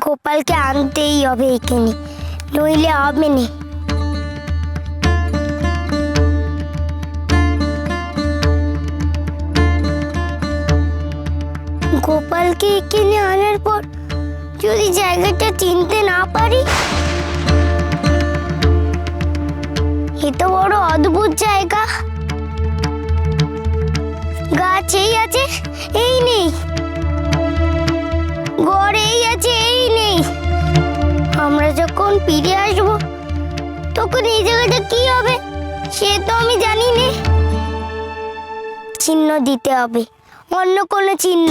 গোপালকে আনতেই হবে এখানে, নইলে হবে না। গোপালকে এখানে আনার পর যদি জায়গাটা চিনতে না পারি, এ তো বড় অদ্ভুত জায়গা। গাছ এই আছে, এই নেই। ঘর এই আছে এই নেই। আমরা যখন ফিরে আসব, তখন এই জায়গাটা কি হবে, সে তো আমি জানি না। চিহ্ন দিতে হবে, অন্য কোনো চিহ্ন।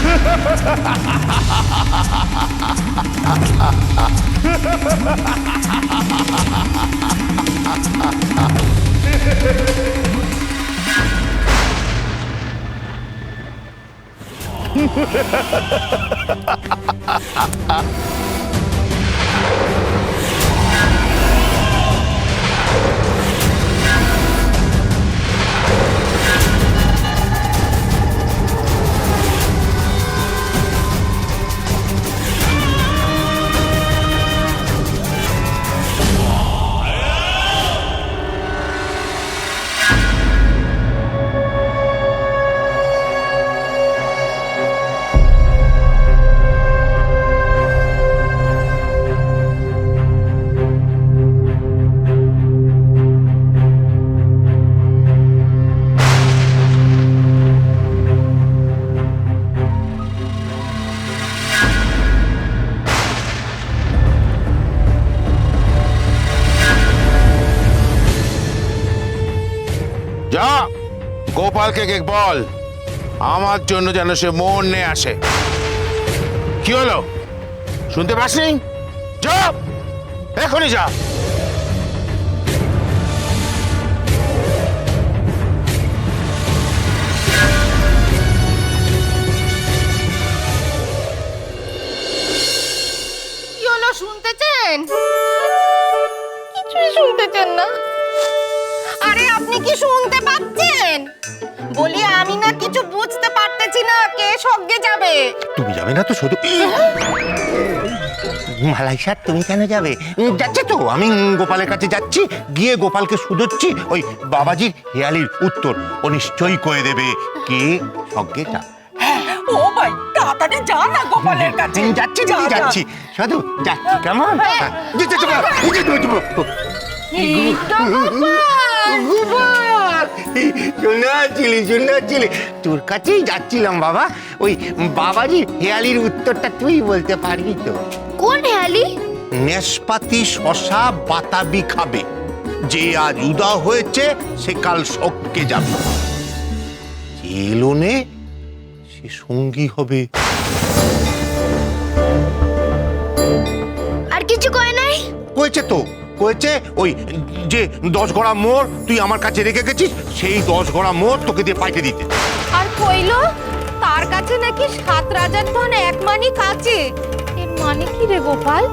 Ha ha ha ha ha ha! গোপালকে কে বল। আমার জন্য যেন সে মন নিয়ে আসে। কি হলো? শুনতে পাসনি? যা! এখনই যা! কে সঙ্গে যাবে? তুমি যাবে না তো শুধু মালাই স্যার তুমি কেন যাবে? যাচ্ছে তো আমি গোপালের কাছে যাচ্ছি গিয়ে গোপালকে শুধোচ্ছি ওই বাবাজির হেয়ালির উত্তর। ও নিশ্চয়ই করে দেবে কে সঙ্গে যা। ও ভাই তাড়াতাড়ি যা না গোপালের কাছে। যাচ্ছি দিদি যাচ্ছি। শুধু যাচ্ছি কেমন? যেতে তো পারো, যেতে তো পারো। গোপাল শুনেছিলি শুনেছিলি। তোর কাছেই যাচ্ছিলাম বাবা। ওই বাবাজির হেয়ালির উত্তরটা তুই বলতে পারবি তো। কোন হেয়ালি? নেশপাতি শশা বাতাবি খাবে। যে আজ উদা হয়েছে সে কাল শোককে যাবে। যে এলো নে সে সঙ্গী হবে। আর কিছু কয় নাই? কয়েছে তো। কয়েছে ওই যে দশ গড়া মোড় তুই আমার কাছে রেখে গেছিস সেই দশ গড়া মোড় তোকে দিয়ে পাইতে দিতে। আর কইলো তার কাছে নাকি সাত রাজার ধন এক মানি কাছে। এর মানে কি রে গোপাল?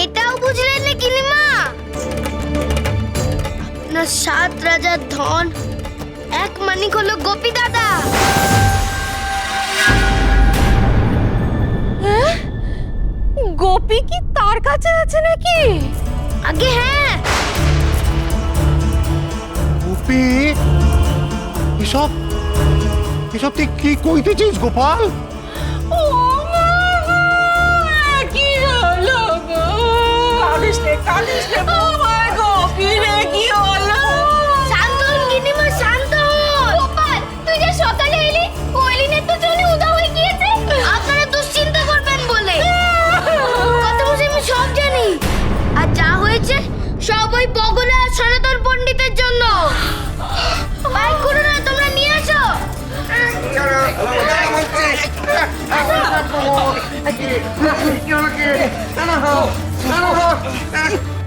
এটাও বুঝলেন না কিনিমা? না সাত রাজার ধন এক মানিক হলো গোপী দাদা। গোপী কি তার কাছে আছে নাকি আগে হ্যাঁ গোপী এসব এসব তুই কি কইতেছিস গোপাল ও মা গো, কি হলো গো কালিস রে কালিস রে বাবা গোপী রে কি হলো শান্ত হন গিন্নিমা শান্ত হন গোপাল তুই যে সকালে এলি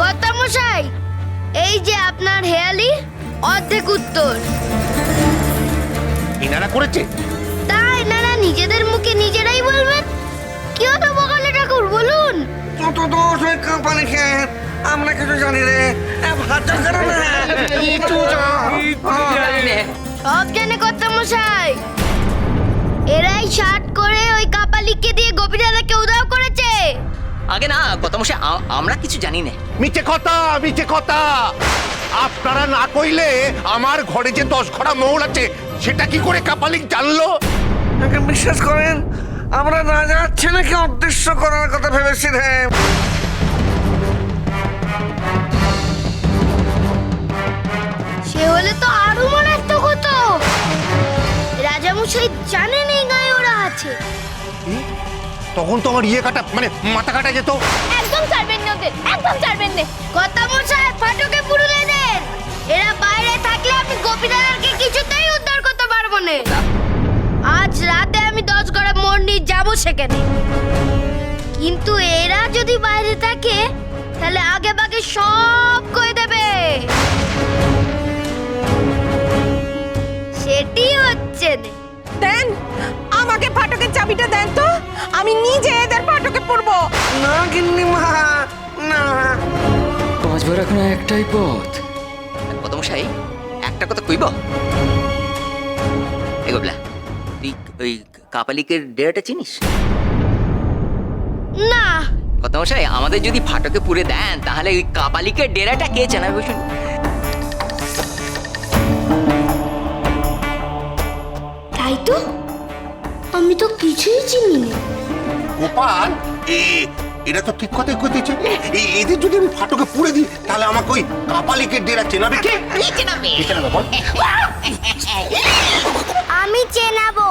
কত মশাই এই যে আপনার হেয়ালি অর্ধেক উত্তর। এনারা করেছে? তাই নানা নিজেদের মুখে নিজেরাই বলবেন? কি হতো বগলে ঠাকুর বলুন। কত দোষ ওই কোম্পানি আমরা কিছু জানি রে করে সব জানে কত মশাই কাপালিকে দিয়ে গোপীদাদাকে উদাও করেছে। আগে না কত মশাই আমরা কিছু জানি না। মিছে কথা মিছে কথা। আপনারা না কইলে আমার ঘরে যে দশ ঘড়া মৌল আছে সেটা কি করে কাপালিক জানলো? বিশ্বাস করেন আমরা না যাচ্ছে নাকি অদৃশ্য করার কথা ভেবেছি রে। সে হলে তো আরও মারাত্মক হতো। রাজামশাই জানেন এই? তখন তো আমার ইয়ে কাটা মানে মাথা কাটা যেত। একদম ছাড়বেন না ওদের একদম ছাড়বেন না। কথা মশাই ফাটকে পুরুলে দেন এরা বাইরে থাকলে আমি গোপীদাদাকে কিছুতেই উদ্ধার করতে পারব না। আজ রাতে আমি দশ গড়ে মোড় নিয়ে যাব সেখানে। কিন্তু এরা যদি বাইরে থাকে তাহলে আগে বাগে সব কই দেবে। সেটি হচ্ছে না দেন আমাকে ফাটকের চাবিটা দেন তো। আমি নিজে এদের ফাটকে পড়ব। না গিন্নি মা না বাঁচবার এখন একটাই পথ। কত মশাই একটা কথা কইব? এগোবলা তুই ওই কাপালিকের ডেরাটা চিনিস? না। কত মশাই আমাদের যদি ফাটকে পুরে দেন তাহলে ওই কাপালিকের ডেরাটা কে জানাবে শুন তাই তো? আমি তো কিছুই চিনি না গোপাল? এ এরা তো ঠিক কথাই কইতেছে। এই এদের যদি আমি ফাটকে পুড়ে দিই তাহলে আমাকে ওই কাপালিকে ডেরা চেনাবে। কে চেনাবে বল? আমি চেনাবো।